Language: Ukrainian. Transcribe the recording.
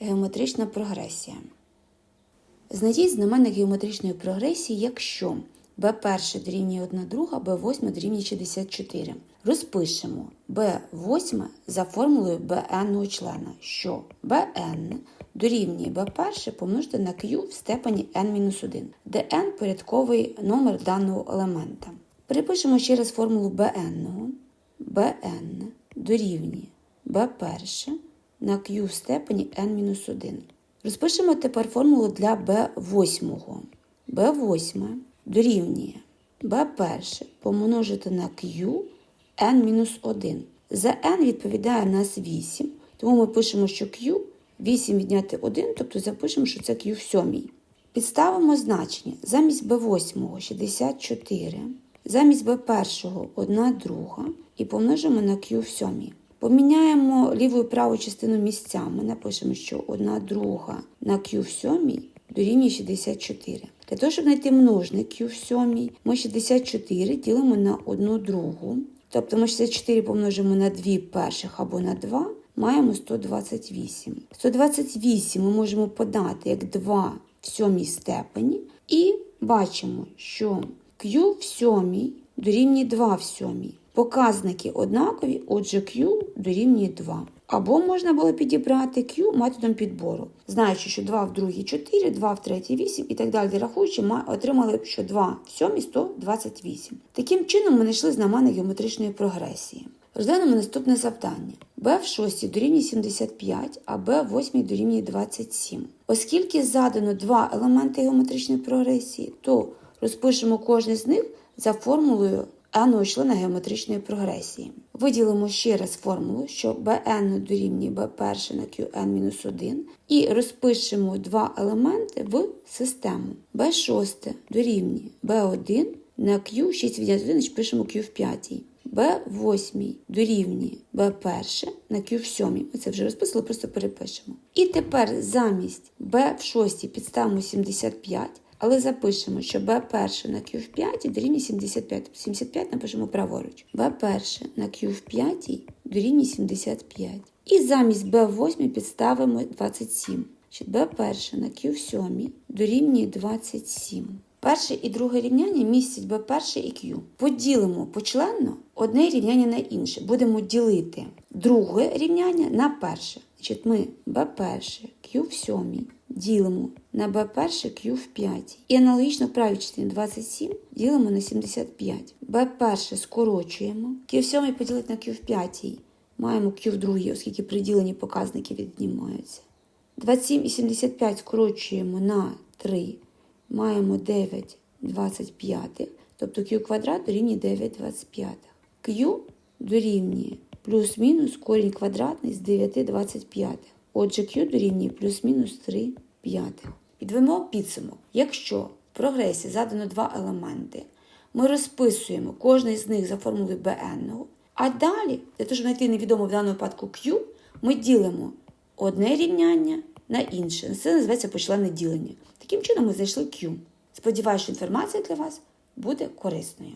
Геометрична прогресія. Знайдіть знаменник геометричної прогресії, якщо b1 дорівнює 1 друга, b8 дорівнює 64. Розпишемо b8 за формулою bn члена, що bn дорівнює b1 помножити на q в степені n-1, де n – порядковий номер даного елемента. Перепишемо ще раз формулу bn. bn дорівнює b1 на q в степені n-1. Розпишемо тепер формулу для b8. b8 дорівнює b1 помножити на q n-1. За n відповідає нас 8, тому ми пишемо, що q 8 відняти 1, тобто запишемо, що це q в сьомій. Підставимо значення замість b8 64, замість b1 1 друга і помножимо на q в сьомій. Поміняємо ліву і праву частину місцями. Напишемо, що 1 друга на q в сьомій дорівнює 64. Для того, щоб знайти множник q в сьомій, ми 64 ділимо на 1 другу. Тобто ми 64 помножимо на 2 перших або на 2, маємо 128. 128 ми можемо подати як 2 в сьомій степені. І бачимо, що q в сьомій дорівнює 2 в сьомій. Показники однакові, отже, Q дорівнює 2. Або можна було підібрати Q методом підбору, знаючи, що 2 в другій 4, 2 в третій 8 і так далі, рахуючи, отримали що 2 в сьомій 128. Таким чином ми знайшли знаменник геометричної прогресії. Розглянемо наступне завдання. b в 6 дорівнює 75, а b в 8 дорівнює 27. Оскільки задано два елементи геометричної прогресії, то розпишемо кожен з них за формулою n члена геометричної прогресії. Виділимо ще раз формулу, що bn дорівнює b1 на qn-1 і розпишемо два елементи в систему. b6 дорівнює b1 на q, 6 відняти 1, значить пишемо q в 5. b8 дорівнює b1 на q в 7. Ми це вже розписали, просто перепишемо. І тепер замість b в 6 підставимо 75. Але запишемо, що b1 на q в 5 дорівнює 75. Тобто 75 напишемо праворуч. b1 на q в 5 дорівнює 75. І замість b8 підставимо 27. Що b1 на q в 7 дорівнює 27. Перше і друге рівняння містять b1 і q. Поділимо почленно одне рівняння на інше. Будемо ділити друге рівняння на перше. Значить, ми b1 q в 7 ділимо на b1 q в 5. І аналогічно в правій частині 27 ділимо на 75. b1 скорочуємо. q в 7 поділити на q в 5. Маємо q в другій, оскільки приділені показники віднімаються. 27 і 75 скорочуємо на 3. Маємо 9 25. Тобто q квадрат дорівнює 9 25. q дорівнює плюс-мінус корінь квадратний з 9 25. Отже, Q дорівнює плюс-мінус 3 п'ятих. Підвемо підсумок. Якщо в прогресі задано два елементи, ми розписуємо кожний з них за формулою Bn, а далі, для того, щоб знайти невідомо в даному випадку Q, ми ділимо одне рівняння на інше. Це називається почленне ділення. Таким чином ми знайшли Q. Сподіваюся, що інформація для вас буде корисною.